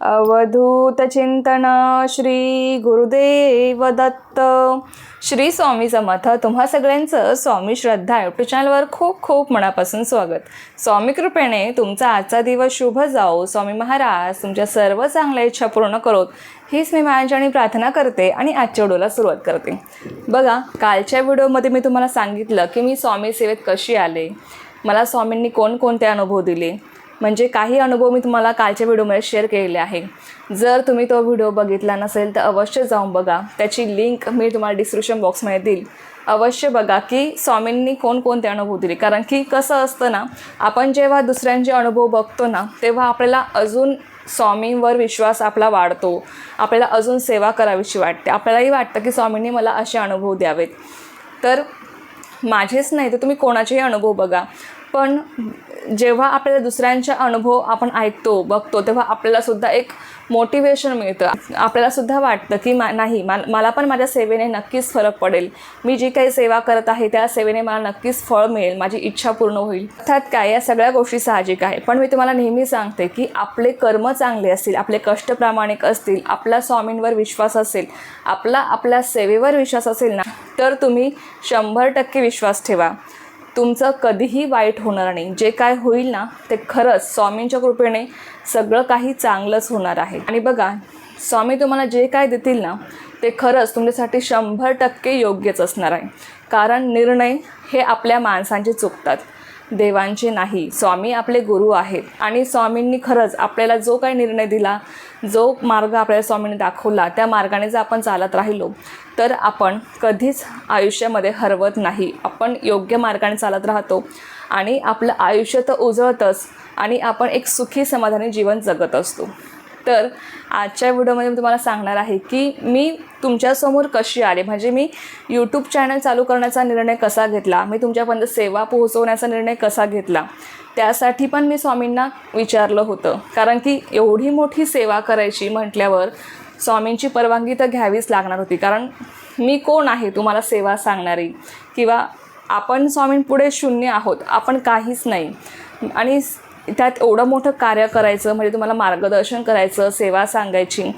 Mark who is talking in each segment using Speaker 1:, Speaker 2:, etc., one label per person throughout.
Speaker 1: अवधूत चिंतन श्री गुरुदेव दत्त श्री स्वामी समर्थ. तुम्हा सगळ्यांचं स्वामी श्रद्धा यूट्यूब चॅनलवर खूप खूप मनापासून स्वागत. स्वामी कृपेने तुमचा आजचा दिवस शुभ जाओ. स्वामी महाराज तुमच्या सर्व चांगल्या इच्छा पूर्ण करोत. हीच मी माझ्याने प्रार्थना करते आणि आजच्या व्हिडिओला सुरुवात करते. बघा कालच्या व्हिडिओमध्ये मी तुम्हाला सांगितलं की मी स्वामी सेवेत कशी आले? मला स्वामींनी कोणकोणते अनुभव दिले? म्हणजे काही अनुभव मी तुम्हाला कालच्या व्हिडिओमध्ये शेअर केलेले आहे. जर तुम्ही तो व्हिडिओ बघितला नसेल तर अवश्य जाऊन बघा. त्याची लिंक मी तुम्हाला डिस्क्रिप्शन बॉक्समध्ये देईल. अवश्य बघा की स्वामींनी कोणकोणते अनुभव दिले. कारण की कसं असतं ना आपण जेव्हा दुसऱ्यांचे अनुभव बघतो ना तेव्हा आपल्याला अजून स्वामींवर विश्वास आपला वाढतो. आपल्याला अजून सेवा करावीशी वाटते. आपल्यालाही वाटतं की स्वामींनी मला असे अनुभव द्यावेत. तर माझेच नाही तर तुम्ही कोणाचेही अनुभव बघा. पण जेव्हा आपल्याला दुसऱ्यांचे अनुभव आपण ऐकतो बघतो तेव्हा आपल्याला सुद्धा एक मोटिवेशन मिळतं. आपल्याला सुद्धा वाटतं की मा नाही मा मला पण माझ्या सेवेने नक्कीच फरक पडेल. मी जी काही सेवा करत आहे त्या सेवेने मला नक्कीच फळ मिळेल माझी इच्छा पूर्ण होईल. अर्थात काय या सगळ्या गोष्टी साहजिक आहे पण मी तुम्हाला नेहमी सांगते की आपले कर्म चांगले असतील आपले कष्ट प्रामाणिक असतील आपला स्वामींवर विश्वास असेल आपला आपल्या सेवेवर विश्वास असेल ना तर तुम्ही शंभर टक्के विश्वास ठेवा. तुमचं कधीही वाईट होणार नाही. जे काय होईल ना ते खरंच स्वामींच्या कृपेने सगळं काही चांगलंच होणार आहे. आणि बघा स्वामी तुम्हाला जे काय देतील ना ते खरंच तुमच्यासाठी शंभर टक्के योग्यच असणार आहे. कारण निर्णय हे आपल्या माणसांचे चुकतात. देवांचे नाही. स्वामी आपले गुरु आहेत. आणि स्वामींनी खरंच आपल्याला जो काही निर्णय दिला जो मार्ग आपल्याला स्वामींनी दाखवला त्या मार्गाने जर आपण चालत राहिलो तर आपण कधीच आयुष्यामध्ये हरवत नाही. आपण योग्य मार्गाने चालत राहतो आणि आपलं आयुष्य तर उजळतच आणि आपण एक सुखी समाधानी जीवन जगत असतो. तर आजच्या व्हिडिओमध्ये मी तुम्हाला सांगणार आहे की मी तुमच्यासमोर कशी आले. म्हणजे मी यूट्यूब चॅनल चालू करण्याचा निर्णय कसा घेतला मी तुमच्यापर्यंत सेवा पोहोचवण्याचा निर्णय कसा घेतला त्यासाठी पण मी स्वामींना विचारलं होतं. कारण की एवढी मोठी सेवा करायची म्हटल्यावर स्वामींची परवानगी तर घ्यावीच लागणार होती. कारण मी कोण आहे तुम्हाला सेवा सांगणारी? किंवा आपण स्वामींपुढे शून्य आहोत आपण काहीच नाही. आणि त्यात एवढं मोठं कार्य करायचं म्हणजे तुम्हाला मार्गदर्शन करायचं सेवा सांगायची.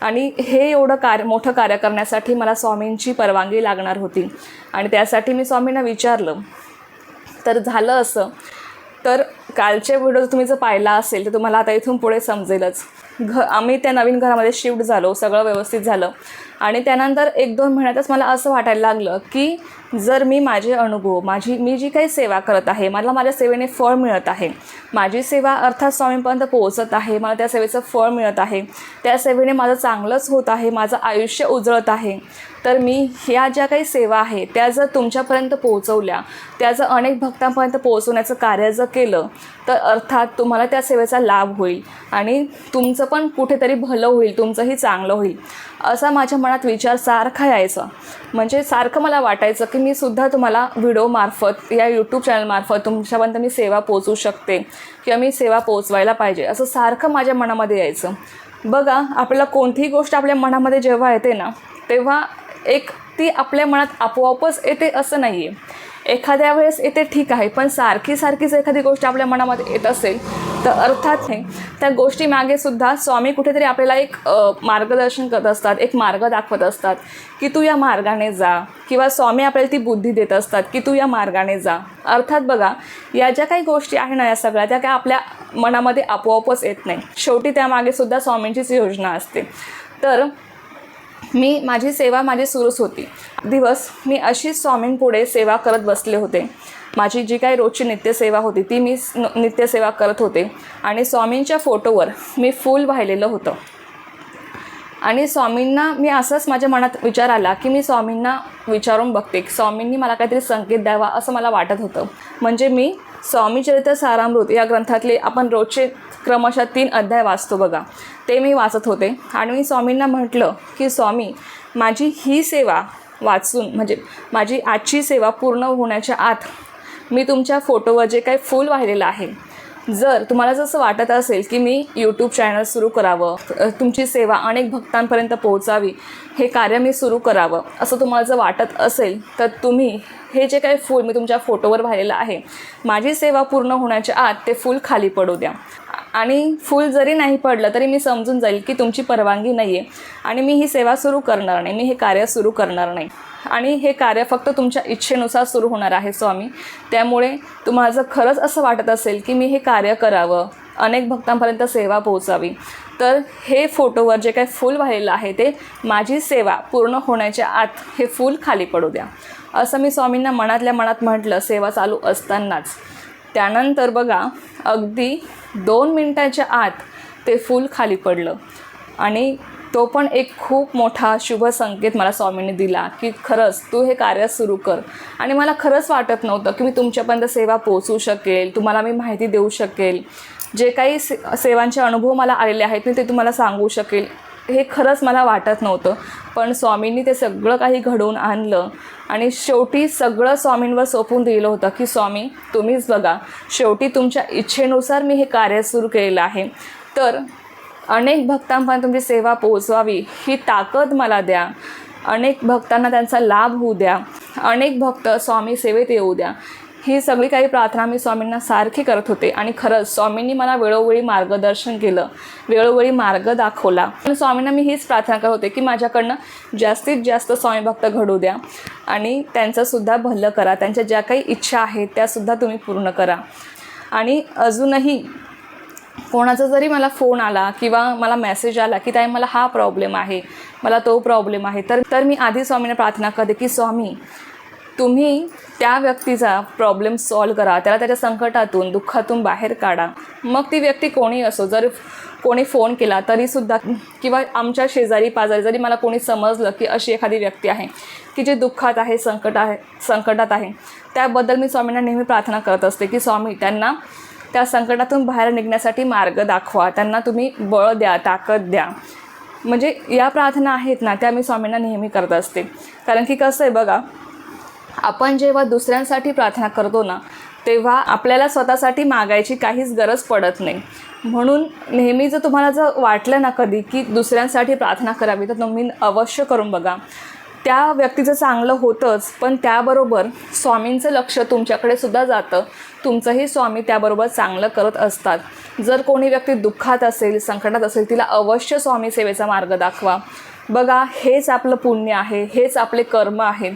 Speaker 1: आणि हे एवढं कार्य मोठं कार्य करण्यासाठी मला स्वामींची परवानगी लागणार होती. आणि त्यासाठी मी स्वामींना विचारलं. तर झालं असं. तर कालचे व्हिडिओ तुम्ही जर पाहिला असेल तर तुम्हाला आता इथून पुढे समजेलच. घ आम्ही त्या नवीन घरामध्ये शिफ्ट झालो सगळं व्यवस्थित झालं. आणि त्यानंतर एक दोन महिन्यातच मला असं वाटायला लागलं की जर मी माझे अनुभव माझी मी जी काही सेवा करत आहे मला माझ्या सेवेने फळ मिळत आहे. माझी सेवा अर्थात स्वामींपर्यंत पोहोचत आहे मला त्या सेवेचं फळ मिळत आहे. त्या सेवेने माझं चांगलंच होत आहे माझं आयुष्य उजळत आहे. तर मी ह्या ज्या काही सेवा आहे त्या जर तुमच्यापर्यंत पोहोचवल्या त्या जर अनेक भक्तांपर्यंत पोहोचवण्याचं कार्य जर केलं तर अर्थात तुम्हाला त्या सेवेचा लाभ होईल आणि तुमचं पण कुठेतरी भलं होईल तुमचंही चांगलं होईल. असा माझ्या मनात विचार सारखा यायचा. म्हणजे सारखं मला वाटायचं की मी सुद्धा तुम्हाला व्हिडिओमार्फत या यूट्यूब चॅनलमार्फत तुमच्यापर्यंत मी सेवा पोचवू शकते किंवा मी सेवा पोचवायला पाहिजे असं सारखं माझ्या मनामध्ये यायचं. बघा आपल्याला कोणतीही गोष्ट आपल्या मनामध्ये जेव्हा येते ना तेव्हा एक ती आपल्या मनात आपोआपच येते असं नाही आहे एखाद्या वेळेस येते ठीक आहे पण सारखी सारखीच एखादी गोष्ट आपल्या मनामध्ये येत असेल तर अर्थात हे त्या गोष्टीमागे सुद्धा स्वामी कुठेतरी आपल्याला एक मार्गदर्शन करत असतात एक मार्ग दाखवत असतात की तू या मार्गाने जा किंवा स्वामी आपल्याला ती बुद्धी देत असतात की तू या मार्गाने जा. अर्थात बघा या ज्या काही गोष्टी आहे ना या सगळ्या त्या काय आपल्या मनामध्ये आपोआपच येत नाही. शेवटी त्यामागे सुद्धा स्वामींचीच योजना असते. तर मी माझी सेवा माझी सुरूच होती. दिवस मी अशीच स्वामींपुढे सेवा करत बसले होते. माझी जी काही रोजची नित्यसेवा होती ती मी न- नित्यसेवा करत होते. आणि स्वामींच्या फोटोवर मी फूल वाहिलेलं होतं. आणि स्वामींना मी असंच माझ्या मनात विचार आला की मी स्वामींना विचारून बघते. की स्वामींनी मला काहीतरी संकेत द्यावा असं मला वाटत होतं. म्हणजे मी स्वामी चरित्र सारामृत या ग्रंथातले आपण रोजचे क्रमशः तीन अध्याय वाचतो बघा. ते मी वाचत होते. आणि मी स्वामींना म्हटलं की स्वामी माझी ही सेवा वाचून म्हणजे माझी आजची सेवा पूर्ण होण्याच्या आत मी तुमच्या फोटोवर जे काही फूल वाहिलेलं आहे जर तुम्हाला जसं वाटत असेल की मी यूट्यूब चॅनल सुरू करावं तुमची सेवा अनेक भक्तांपर्यंत पोहोचावी हे कार्य मी सुरू करावं असं तुम्हाला जर वाटत असेल तर तुम्ही हे जे काही फूल मी तुमच्या फोटोवर वाहिलेलं आहे माझी सेवा पूर्ण होण्याच्या आत ते फूल खाली पडू द्या. आणि फूल जरी नाही पडलं तरी मी समजून जाईल की तुमची परवानगी नाही आहे आणि मी ही सेवा सुरू करणार नाही. मी हे कार्य सुरू करणार नाही. आणि हे कार्य फक्त तुमच्या इच्छेनुसार सुरू होणार आहे स्वामी. त्यामुळे तुम्हाला जर खरंच असं वाटत असेल की मी हे कार्य करावं अनेक भक्तांपर्यंत सेवा पोहोचावी. तर हे फोटोवर जे काही फूल वाहिलेलं आहे ते माझी सेवा पूर्ण होण्याच्या आत हे फूल खाली पडू द्या. असं मी स्वामींना मनातल्या मनात म्हटलं सेवा चालू असतानाच. त्यानंतर बघा अगदी दोन मिनटाच्या आत ते फूल खाली पडलं. आणि तो पण एक खूप मोठा शुभ संकेत मला स्वामींनी दिला की खरंच तू हे कार्य सुरू कर. आणि मला खरंच वाटत नव्हतं की मी तुमच्यापर्यंत सेवा पोचू शकेल तुम्हाला मी माहिती देऊ शकेल. जे काही से सेवांचे अनुभव मला आलेले आहेत मी ते तुम्हाला सांगू शकेल. हे खरंच मला वाटत नव्हतं. पण स्वामींनी ते सगळं काही घडवून आणलं आणि शेवटी सगळं स्वामींवर सोपून दिलं होतं की स्वामी तुम्हीच बघा शेवटी तुमच्या इच्छेनुसार मी हे कार्य सुरू केलेलं आहे. तर अनेक भक्तांपर्यंत तुमची सेवा पोहोचवावी ही ताकद मला द्या. अनेक भक्तांना त्यांचा लाभ होऊ द्या. अनेक भक्त स्वामी सेवेत येऊ द्या. ही सगळी काही प्रार्थना मी स्वामींना सारखी करत होते. आणि खरंच स्वामींनी मला वेळोवेळी मार्गदर्शन केलं. वेळोवेळी मार्ग दाखवला. पण स्वामींना मी हीच प्रार्थना करत होते की माझ्याकडनं जास्तीत जास्त स्वामी भक्त घडू द्या. आणि त्यांचंसुद्धा भलं करा. त्यांच्या ज्या काही इच्छा आहेत त्यासुद्धा तुम्ही पूर्ण करा. आणि अजूनही कोणाचा जरी मला फोन आला किंवा मला मेसेज आला की ताई मला हा प्रॉब्लेम आहे मला तो प्रॉब्लेम आहे तर तर मी आधी स्वामींना प्रार्थना करते की स्वामी तुम्ही त्या व्यक्तीचा प्रॉब्लेम सॉल्व करा. त्याला त्याच्या संकटातून दुःखातून बाहेर काढा. मग ती व्यक्ती कोणी असो जर कोणी फोन केला तरीसुद्धा किंवा आमच्या शेजारी पाजारी जरी मला कोणी समजलं की अशी एखादी व्यक्ती आहे की जे दुःखात आहे संकट आहे संकटात आहे त्याबद्दल मी स्वामींना नेहमी प्रार्थना करत असते की स्वामी त्यांना त्या संकटातून बाहेर निघण्यासाठी मार्ग दाखवा. त्यांना तुम्ही बळ द्या ताकद द्या. म्हणजे या प्रार्थना आहेत ना त्या मी स्वामींना नेहमी करत असते. कारण की कसं आहे बघा आपण जेव्हा दुसऱ्यांसाठी प्रार्थना करतो ना तेव्हा आपल्याला स्वतःसाठी मागायची काहीच गरज पडत नाही. म्हणून नेहमी जर तुम्हाला जर वाटलं ना कधी की दुसऱ्यांसाठी प्रार्थना करावी तर तुम्ही अवश्य करून बघा. त्या व्यक्तीचं चांगलं होतंच पण त्याबरोबर स्वामींचं लक्ष तुमच्याकडे सुद्धा जातं. तुमचंही स्वामी त्याबरोबर चांगलं करत असतात. जर कोणी व्यक्ती दुःखात असेल संकटात असेल तिला अवश्य स्वामी सेवेचा मार्ग दाखवा. बघा हेच आपलं पुण्य आहे हेच आपले कर्म आहेत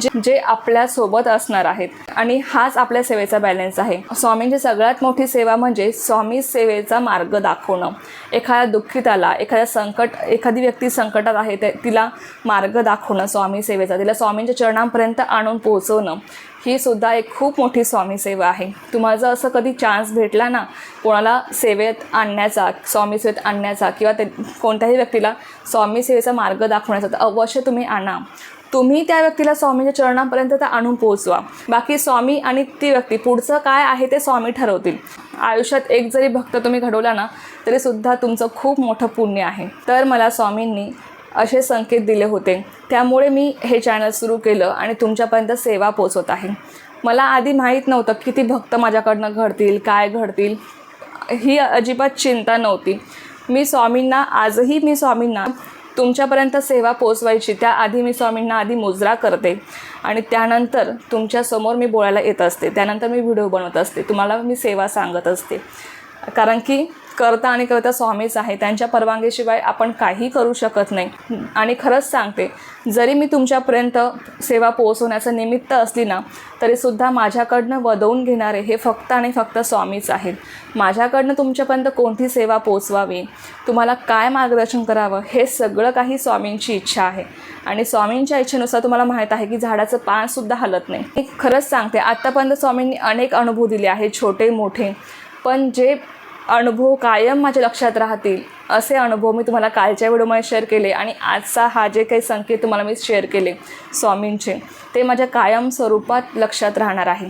Speaker 1: जे जे आपल्यासोबत असणार आहेत. आणि हाच आपल्या सेवेचा बॅलन्स आहे. स्वामींची सगळ्यात मोठी सेवा म्हणजे स्वामी सेवेचा मार्ग दाखवणं. एखाद्या दुःखिताला एखाद्या संकट एखादी व्यक्ती संकटात आहे ते तिला मार्ग दाखवणं स्वामी सेवेचा तिला स्वामींच्या चरणांपर्यंत आणून पोहोचवणं. ही सुद्धा एक खूप मोठी स्वामी सेवा आहे. तुम्हाला जर असं कधी चान्स भेटला ना कोणाला सेवेत आणण्याचा स्वामी सेवेत आणण्याचा किंवा ते कोणत्याही व्यक्तीला स्वामी सेवेचा मार्ग दाखवण्याचा तर अवश्य तुम्ही आणा. तुम्ही त्या व्यक्तीला स्वामीच्या चरणापर्यंत तर आणून पोहोचवा. बाकी स्वामी आणि ती व्यक्ती पुढचं काय आहे ते स्वामी ठरवतील. आयुष्यात एक जरी भक्त तुम्ही घडवला ना तरीसुद्धा तुमचं खूप मोठं पुण्य आहे. तर मला स्वामींनी असे संकेत दिले होते. त्यामुळे मी हे चॅनल सुरू केलं आणि तुमच्यापर्यंत सेवा पोचवत आहे. मला आधी माहीत नव्हतं किती भक्त माझ्याकडनं घडतील काय घडतील. ही अजिबात चिंता नव्हती. मी स्वामींना आजही मी स्वामींना तुमच्यापर्यंत सेवा पोचवायची त्याआधी मी स्वामींना आधी मुजरा करते. आणि त्यानंतर तुमच्यासमोर मी बोलायला येत असते. त्यानंतर मी व्हिडिओ बनवत असते. तुम्हाला मी सेवा सांगत असते. कारण की करता आणि करता स्वामीच आहे त्यांच्या परवानगीशिवाय आपण काही करू शकत नाही. आणि खरंच सांगते जरी मी तुमच्यापर्यंत सेवा पोहोचवण्याचं निमित्त असली ना तरीसुद्धा माझ्याकडनं वदवून घेणारे हे फक्त आणि फक्त स्वामीच आहेत. माझ्याकडनं तुमच्यापर्यंत कोणती सेवा पोचवावी तुम्हाला काय मार्गदर्शन करावं? हे सगळं काही स्वामींची इच्छा आहे. आणि स्वामींच्या इच्छेनुसार तुम्हाला माहीत आहे की झाडाचं पानसुद्धा हलत नाही. मी खरंच सांगते आत्तापर्यंत स्वामींनी अनेक अनुभव दिले आहेत छोटे मोठे. पण जे अनुभव कायम माझ्या लक्षात राहतील. असे अनुभव मी तुम्हाला कालच्या व्हिडिओमध्ये शेअर केले आणि आजचा हा जे काही संकेत तुम्हाला मी शेअर केले स्वामींचे ते माझ्या कायम स्वरूपात लक्षात राहणार आहे.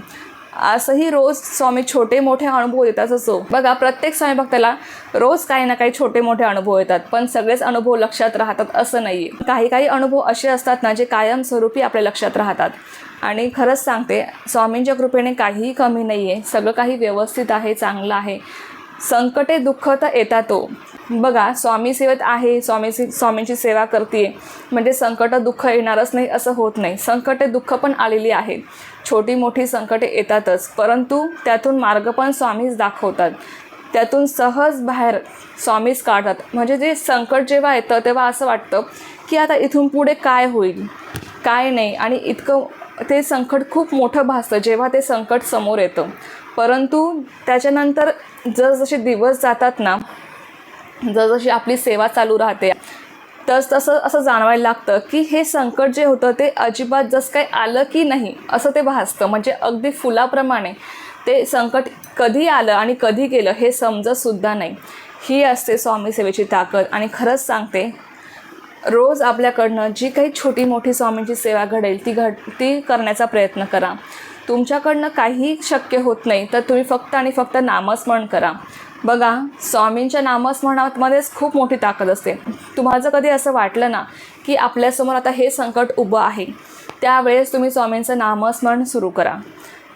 Speaker 1: असंही रोज स्वामी छोटे मोठे अनुभव देतात असो. बघा प्रत्येक स्वामी भक्ताला रोज काही ना काही छोटे मोठे अनुभव येतात पण सगळेच अनुभव लक्षात राहतात असं नाही. आहे काही काही अनुभव असे असतात ना जे कायम स्वरूपी आपल्या लक्षात राहतात. आणि खरंच सांगते स्वामींच्या कृपेने काहीही कमी नाही आहे सगळं काही व्यवस्थित आहे चांगलं आहे. संकटे दुःख तर येतातो बघा स्वामी सेवेत आहे स्वामी स्वामींची सेवा करते. म्हणजे संकट दुःख येणारच नाही असं होत नाही. संकटे दुःख पण आलेली आहेत छोटी मोठी संकटे येतातच. परंतु त्यातून मार्ग पण स्वामीच दाखवतात. त्यातून सहज बाहेर स्वामीच काढतात. म्हणजे जे संकट जेव्हा येतं तेव्हा असं वाटतं की आता इथून पुढे काय होईल? काय नाही. आणि इतकं ते संकट खूप मोठं भासतं. जेव्हा ते संकट समोर येतं. परंतु त्याच्यानंतर जसजसे दिवस जातात ना जसजशी आपली सेवा चालू राहते तस तसं असं जाणवायला लागतं की हे संकट जे होतं ते अजिबात जसं काही आलं की नाही असं ते भासतं. म्हणजे अगदी फुलाप्रमाणे ते संकट कधी आलं आणि कधी गेलं हे समजतसुद्धा नाही. ही असते स्वामी सेवेची ताकद. आणि खरंच सांगते रोज आपल्याकडनं जी काही छोटी मोठी स्वामींची सेवा घडेल ती घड ती करण्याचा प्रयत्न करा. तुमच्याकडनं काही शक्य होत नाही तर तुम्ही फक्त आणि फक्त नामस्मरण करा. बघा स्वामींच्या नामस्मरणामध्येच खूप मोठी ताकद असते. तुम्हाला जर कधी असं वाटलं ना की आपल्यासमोर आता हे संकट उभं आहे त्यावेळेस तुम्ही स्वामींचं नामस्मरण सुरू करा.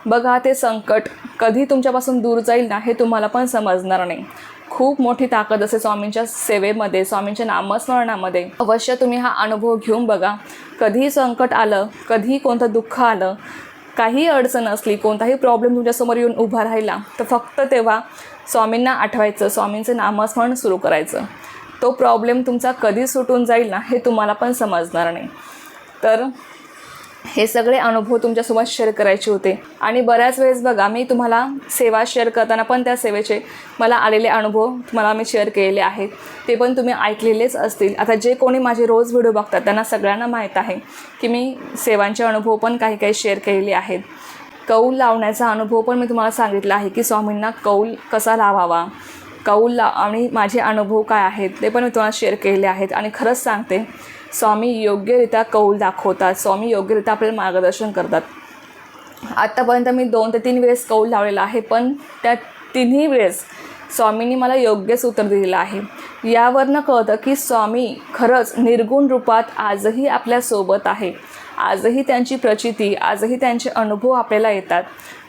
Speaker 1: बघा ते संकट कधी तुमच्यापासून दूर जाईल ना हे तुम्हाला पण समजणार नाही. खूप मोठी ताकद असते स्वामींच्या सेवेमध्ये स्वामींच्या नामस्मरणामध्ये. अवश्य तुम्ही हा अनुभव घेऊन बघा. कधीही संकट आलं कधीही कोणतं दुःख आलं काही अडचण असली कोणताही प्रॉब्लेम तुमच्यासमोर येऊन उभा राहिला तर फक्त तेव्हा स्वामींना आठवायचं स्वामींचं नामस्मरण सुरू करायचं. तो प्रॉब्लेम तुमचा कधी सुटून जाईल ना हे तुम्हाला पण समजणार नाही. तर हे सगळे अनुभव तुमच्यासोबत शेअर करायचे होते. आणि बऱ्याच वेळेस बघा मी तुम्हाला सेवा शेअर करताना पण त्या सेवेचे मला आलेले अनुभव तुम्हाला मी शेअर केलेले आहेत. ते पण तुम्ही ऐकलेलेच असतील. आता जे कोणी माझे रोज व्हिडिओ बघतात त्यांना सगळ्यांना माहीत आहे की मी सेवांचे अनुभव पण काही काही शेअर केलेले आहेत. कौल लावण्याचा अनुभव पण मी तुम्हाला सांगितला आहे की स्वामींना कौल कसा लावावा? कौल ला आणि माझे अनुभव काय आहेत ते पण मी तुम्हाला शेअर केलेले आहेत. आणि खरंच सांगते स्वामी योग्यरित्या कौल दाखवतात स्वामी योग्यरित्या आपल्याला मार्गदर्शन करतात. आत्तापर्यंत मी दोन ते तीन वेळेस कौल लावलेला आहे पण त्या तिन्ही वेळेस स्वामींनी मला योग्यच उत्तर दिलेलं आहे. यावरनं कळतं की स्वामी खरंच निर्गुण रूपात आजही आपल्यासोबत आहे. आजही त्यांची प्रचिती आजही त्यांचे अनुभव आपल्याला येतात.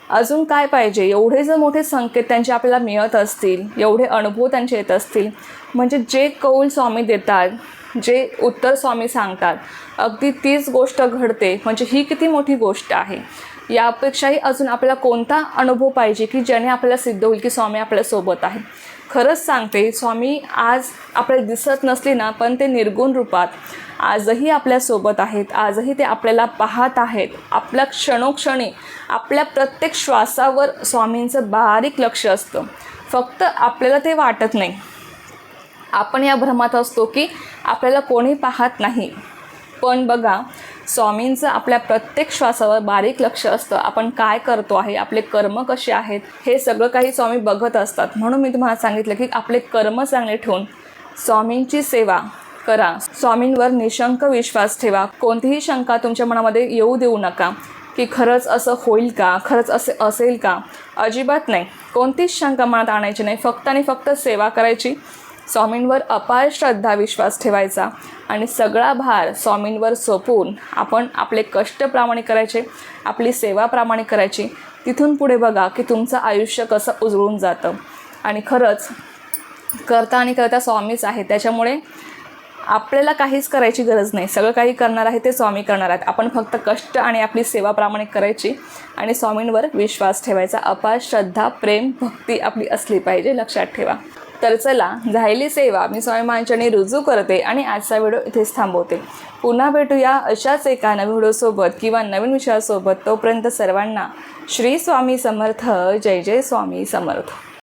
Speaker 1: अजून काय पाहिजे? एवढे जर मोठे संकेत त्यांचे आपल्याला मिळत असतील एवढे अनुभव त्यांचे येत असतील म्हणजे जे कौल स्वामी देतात जे उत्तर स्वामी सांगतात अगदी तीच गोष्ट घडते म्हणजे ही किती मोठी गोष्ट आहे. यापेक्षाही अजून आपल्याला कोणता अनुभव पाहिजे की ज्याने आपल्याला सिद्ध होईल की स्वामी आपल्यासोबत आहे खरंच सांगते स्वामी आज आपल्याला दिसत नसली ना पण ते निर्गुण रूपात आजही आपल्यासोबत आहेत आजही ते आपल्याला पाहत आहेत. आपल्या क्षणोक्षणी आपल्या प्रत्येक श्वासावर स्वामींचं बारीक लक्ष असतं. फक्त आपल्याला ते वाटत नाही. आपण या भ्रमात असतो की आपल्याला कोणी पाहत नाही. पण बघा स्वामींचं आपल्या प्रत्येक श्वासावर बारीक लक्ष असतं. आपण काय करतो आहे? आपले कर्म कसे आहेत? हे सगळं काही स्वामी बघत असतात. म्हणून मी तुम्हाला सांगितलं की आपले कर्म चांगले ठेवून स्वामींची सेवा करा. स्वामींवर निशंक विश्वास ठेवा. कोणतीही शंका तुमच्या मनामध्ये येऊ देऊ नका. की खरंच असं होईल का? खरंच असे असेल का? अजिबात नाही. कोणतीच शंका मनात आणायची नाही. फक्त आणि फक्त सेवा करायची. स्वामींवर अपार श्रद्धा विश्वास ठेवायचा आणि सगळा भार स्वामींवर सोपवून आपण आपले कष्ट प्रामाणिक करायचे आपली सेवा प्रामाणिक करायची. तिथून पुढे बघा की तुमचं आयुष्य कसं उजळून जातं. आणि खरंच करता आणि करता स्वामीच आहे त्याच्यामुळे आपल्याला काहीच करायची गरज नाही. सगळं काही करणार आहे ते स्वामी करणार आहेत. आपण फक्त कष्ट आणि आपली सेवा प्रामाणिक करायची आणि स्वामींवर विश्वास ठेवायचा. अपार श्रद्धा प्रेम भक्ती आपली असली पाहिजे. लक्षात ठेवा. तर चला झालेली सेवा मी स्वामी रुजू करते आणि आजचा व्हिडिओ इथेच थांबवते. पुन्हा भेटूया अशाच एका नवीन व्हिडिओसोबत किंवा नवीन विषयासोबत. तोपर्यंत सर्वांना श्री स्वामी समर्थ जय जय स्वामी समर्थ.